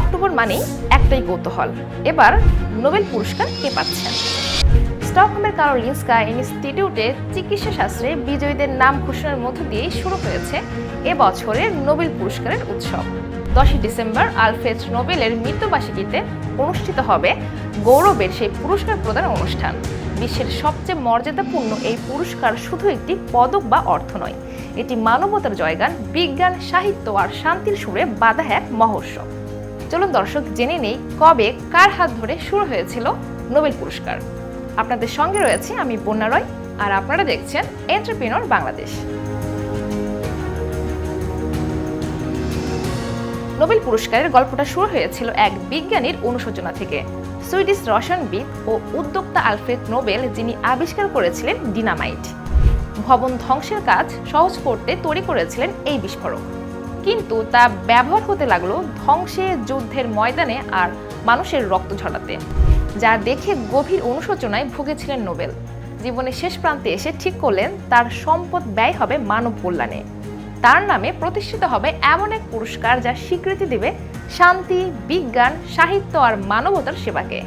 October মানেই একটাই কৌতূহল। এবার নোবেল পুরস্কার কে পাচ্ছেন? স্টকহোমের কারোলিনস্কা ইনস্টিটিউটে চিকিৎসা শাস্ত্রে বিজয়ীদের নাম ঘোষণার মধ্য দিয়েই শুরু হয়েছে এবছরের নোবেল পুরস্কারের উৎসব। দশই ডিসেম্বর আলফ্রেড নোবেলের মৃত্যুবার্ষিকীতে অনুষ্ঠিত হবে গৌরবের সেই পুরস্কার প্রদান অনুষ্ঠান। বিশ্বের সবচেয়ে মর্যাদাপূর্ণ এই পুরস্কার শুধু একটি পদক বা অর্থ নয়, এটি মানবতার জয়গান, বিজ্ঞান, সাহিত্য আর শান্তির সুরে বাধা এক মহোৎসব চলুন দর্শক জেনে নেই কবে কার হাত ধরে শুরু হয়েছিল নোবেল পুরস্কার। আপনাদের সঙ্গে রয়েছে আমি বন্যা রয় আর আপনারা দেখছেন এন্টারপ্রিনর বাংলাদেশ নোবেল পুরস্কারের গল্পটা শুরু হয়েছিল এক বিজ্ঞানীর অনুশোচনা থেকে। সুইডিশ রসায়নবিদ ও উদ্যোক্তা আলফ্রেড নোবেল যিনি আবিষ্কার করেছিলেন ডিনামাইট। ভবন ধ্বংসের কাজ সহজ করতে তৈরি করেছিলেন এই বিস্ফোরক। কিন্তু তা ব্যবহার হতে লাগল ধ্বংসে যুদ্ধের ময়দানে আর মানুষের রক্ত ঝরাতে। যা দেখে গভীর অনুশোচনায় ভুগেছিলেন নোবেল। জীবনের শেষ প্রান্তে এসে ঠিক করলেন, তার সম্পদ ব্যয় হবে মানব কল্যাণে। তার নামে প্রতিষ্ঠিত হবে এমন এক পুরস্কার যা স্বীকৃতি দেবে শান্তি, বিজ্ঞান, সাহিত্য আর মানবতার সেবাকে।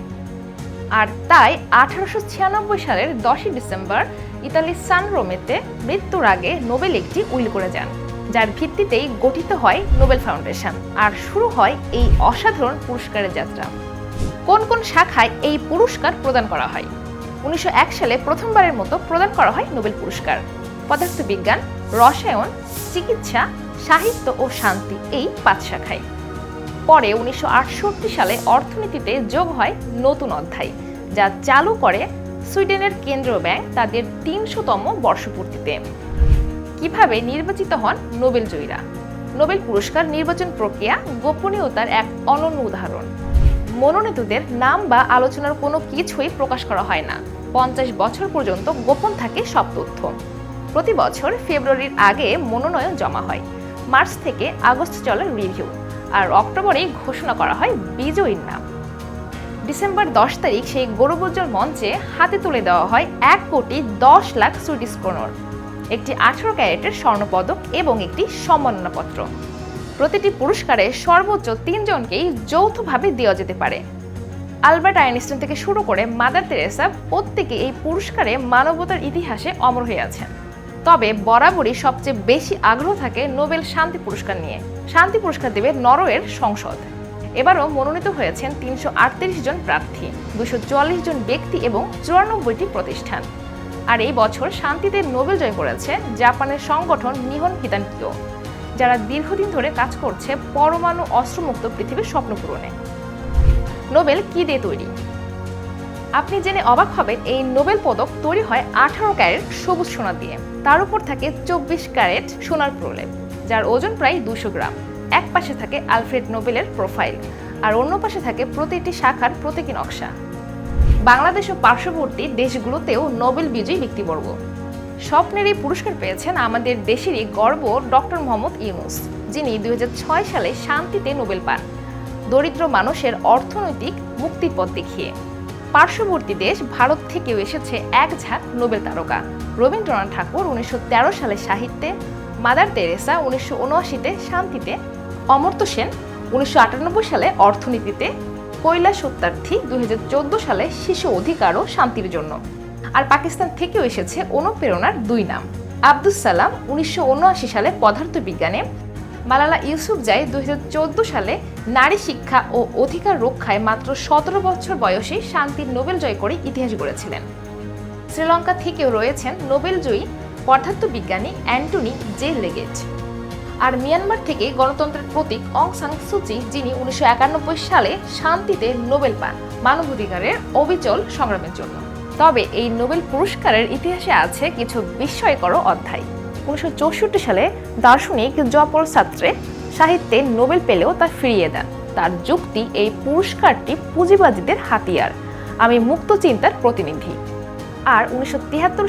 আর তাই আঠারোশো ছিয়ানব্বই সালের দশই ডিসেম্বর ইতালির সান রোমেতে মৃত্যুর আগে নোবেল একটি উইল করে যান। যার ভিত্তিতেই গঠিত হয় নোবেল ফাউন্ডেশন, আর শুরু হয় এই অসাধারণ পুরস্কারের যাত্রা। কোন কোন শাখায় এই পুরস্কার প্রদান করা হয়? উনিশশো এক সালে প্রথমবারের মতো প্রদান করা হয় নোবেল পুরস্কার। পদার্থবিজ্ঞান, রসায়ন, চিকিৎসা, সাহিত্য ও শান্তি এই পাঁচ শাখায়। পরে উনিশশো আটষট্টি সালে অর্থনীতিতে যোগ হয় নতুন অধ্যায়, যা চালু করে সুইডেনের কেন্দ্রীয় ব্যাংক তাদের তিনশোতম বর্ষপূর্তিতে। কীভাবে নির্বাচিত হন নোবেল জয়ীরা? নোবেল পুরস্কার নির্বাচন প্রক্রিয়া গোপনীয়তার এক অনন্য উদাহরণ। মনোনীতদের নাম বা আলোচনার কোনো কিছুই প্রকাশ করা হয় না। পঞ্চাশ বছর পর্যন্ত গোপন থাকে সব তথ্য। প্রতি বছর ফেব্রুয়ারির আগে মনোনয়ন জমা হয়। মার্চ থেকে আগস্ট চলে রিভিউ। আর অক্টোবরে ঘোষণা করা হয় বিজয়ীর নাম। ডিসেম্বর দশ তারিখ সেই গৌরবোজ্জ্বল মঞ্চে হাতে তুলে দেওয়া হয় এক কোটি দশ লাখ সুইডিশ একটি আঠারো ক্যারেটের স্বর্ণপদক এবং একটি সম্মাননাপত্র প্রতিটি পুরস্কারে সর্বোচ্চ তিনজনকেই যৌথভাবে দেওয়া যেতে পারে। আলবার্ট আইনস্টাইন থেকে শুরু করে মাদার তেরেসা প্রত্যেকে এই পুরস্কারে মানবতার ইতিহাসে অমর হয়ে আছেন। তবে বরাবরই সবচেয়ে বেশি আগ্রহ থাকে নোবেল শান্তি পুরস্কার নিয়ে। শান্তি পুরস্কার দেবে নরওয়ের সংসদ। এবারও মনোনীত হয়েছেন তিনশো আটত্রিশ জন প্রার্থী, দুশো জন ব্যক্তি এবং চুরানব্বইটি প্রতিষ্ঠান। আর এই বছর শান্তিতে নোবেল জয় করেছে জাপানের সংগঠন নিহন হিতানকিও, যারা দীর্ঘদিন ধরে কাজ করছে পরমাণু অস্ত্রমুক্ত পৃথিবীর স্বপ্ন পূরণে। নোবেল কি দিয়ে তৈরি? আপনি জেনে অবাক হবেন এই নোবেল পদক তৈরি হয় আঠারো ক্যারেট সবুজ সোনা দিয়ে। তার উপর থাকে চব্বিশ ক্যারেট সোনার প্রলেপ, যার ওজন প্রায় দুশো গ্রাম। এক পাশে থাকে আলফ্রেড নোবেলের প্রোফাইল, আর অন্য পাশে থাকে প্রতিটি শাখার প্রতীকী নকশা। বাংলাদেশ ও পার্শ্ববর্তী দেশগুলোতেও নোবেল বিজয়ী ব্যক্তিবর্গ। স্বপ্নের এই পুরস্কার পেয়েছেন আমাদের দেশেরই গর্ব ডক্টর মোহাম্মদ ইউনুস, যিনি দুই সালে শান্তিতে নোবেল পান। দরিদ্র মানুষের অর্থনৈতিক মুক্তির পথ দেখিয়ে। পার্শ্ববর্তী দেশ ভারত থেকেও এসেছে এক ঝাঁক নোবেল তারকা। রবীন্দ্রনাথ ঠাকুর উনিশশো তেরো সালে সাহিত্যে, মাদার তেরেসা উনিশশো শান্তিতে, অমর্ত্য সেন উনিশশো আটানব্বই সালে অর্থনীতিতে কৈলাস সত্যার্থী দুই হাজার চোদ্দ সালে শিশু অধিকার ও শান্তির জন্য। আর পাকিস্তান থেকেও এসেছে অনুপ্রেরণার দুই নাম। আব্দুস সালাম উনিশশো উনআশি সালে পদার্থবিজ্ঞানে, মালালা ইউসুফ ইউসুফজাই দুই হাজার চোদ্দ সালে নারী শিক্ষা ও অধিকার রক্ষায় মাত্র সতেরো বছর বয়সে শান্তির নোবেল জয় করে ইতিহাস গড়েছিলেন। শ্রীলঙ্কা থেকেও রয়েছেন নোবেল জয়ী পদার্থবিজ্ঞানী অ্যান্টনি জে লেগেট আর মিয়ানমার থেকে গণতন্ত্রের প্রতীক অং সাং সুচি যিনি উনিশশো একানব্বই সালে শান্তিতে নোবেল পান মানবাধিকারের অবিচল সংগ্রামের জন্য। তবে এই নোবেল পুরস্কারের ইতিহাসে আছে কিছু বিস্ময়কর অধ্যায়। উনিশশো চৌষট্টি সালে দার্শনিক জপর ছাত্রে সাহিত্যে নোবেল পেলেও তা ফিরিয়ে দেন। তার যুক্তি এই পুরস্কারটি পুঁজিবাদীদের হাতিয়ার, আমি মুক্ত চিন্তার প্রতিনিধি। আর উনিশশো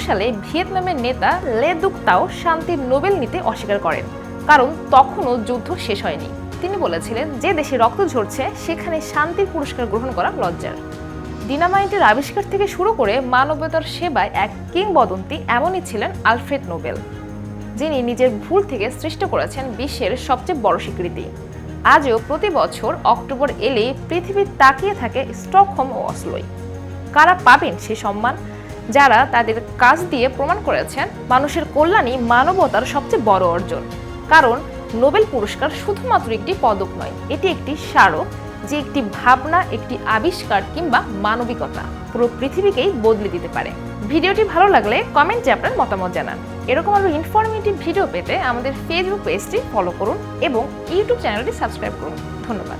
সালে ভিয়েতনামের নেতা লে দুকতাও শান্তির নোবেল নিতে অস্বীকার করেন। কারণ তখনও যুদ্ধ শেষ হয়নি। তিনি বলেছিলেন, যে দেশে রক্ত ঝরছে, সেখানে শান্তির পুরস্কার গ্রহণ করা লজ্জার। ডিনামাইটের আবিষ্কার থেকে শুরু করে মানবতার সেবায় এক কিংবদন্তি এমনই ছিলেন আলফ্রেড নোবেল, যিনি নিজের ভুল থেকে সৃষ্ট করেছেন বিশ্বের সবচেয়ে বড় স্বীকৃতি। আজও প্রতি বছর অক্টোবর এলে পৃথিবী তাকিয়ে থাকে স্টকহোম ও অসলোয়। কারা পাবেন সে সম্মান? যারা তাদের কাজ দিয়ে প্রমাণ করেছেন, মানুষের কল্যাণই মানবতার সবচেয়ে বড় অর্জন। কারণ নোবেল পুরস্কার শুধুমাত্র একটি পদক নয়, এটি একটি স্মারক যে একটি ভাবনা, একটি আবিষ্কার কিংবা মানবিকতা পুরো পৃথিবীকেই বদলে দিতে পারে। ভিডিওটি ভালো লাগলে কমেন্টে আপনার মতামত জানান। এরকম আরও ইনফরমেটিভ ভিডিও পেতে আমাদের ফেসবুক পেজটি ফলো করুন এবং ইউটিউব চ্যানেলটি সাবস্ক্রাইব করুন। ধন্যবাদ।